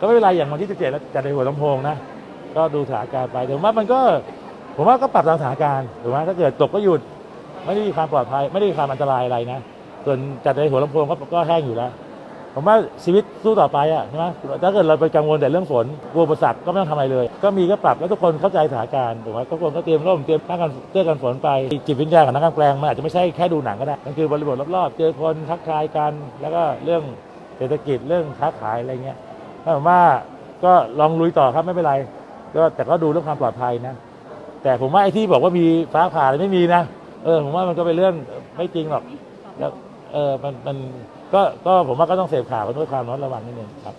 ก็ไม่เป็นไรอย่างวันที่17แล้วจัดในหัวลำโพงนะก็ดูสถานการณ์ไปแต่ผมว่ามันก็ผมว่าก็ปรับตามสถานการณ์ถูกไหมถ้าเกิดตกก็หยุดไม่ได้มีความปลอดภัย ไม่ได้มีความอันตรายอะไรนะส่วนจัดในหัวลำโพงก็ก็แห้งอยู่แล้ว ผมว่าชีวิตสู้ต่อไปอะใช่ไหมถ้าเกิดเราไปกังวลแต่เรื่องฝนกลัวอุปสรรคก็ไม่ต้องทำอะไรเลย ก็มีก็ปรับแล้วทุกคนเข้าใจสถานการณ์ถูกไหมทุกคนก็เตรียมร่มเตรียมหน้ากันเสื้อกันฝนไปจิตวิญญาณของนักการแปลงมันอาจจะไม่ใช่แค่ดูหนังก็ได้มันคือบริบทรอบๆ เจอคนทักทายกัน แล้วก็เรื่องเศรษฐกิจเรื่องค้าขายอะไรเงี้ย ถ้าผมว่าก็ลองลุยต่อครับไม่เป็นไร ก็แต่ก็ดูเรื่องความปลอดภัยนะ แต่ผมว่าไอ้ที่บอกว่ามีฟ้าผ่าอะไรไม่มีนะ เออ ผมว่ามันก็เป็นเรื่องไม่จริงหรอกแล้วเออมันมันก็ก็ผมว่าก็ต้องเสพข่าวกันด้วยความระมัดระวังนิดนึงครับ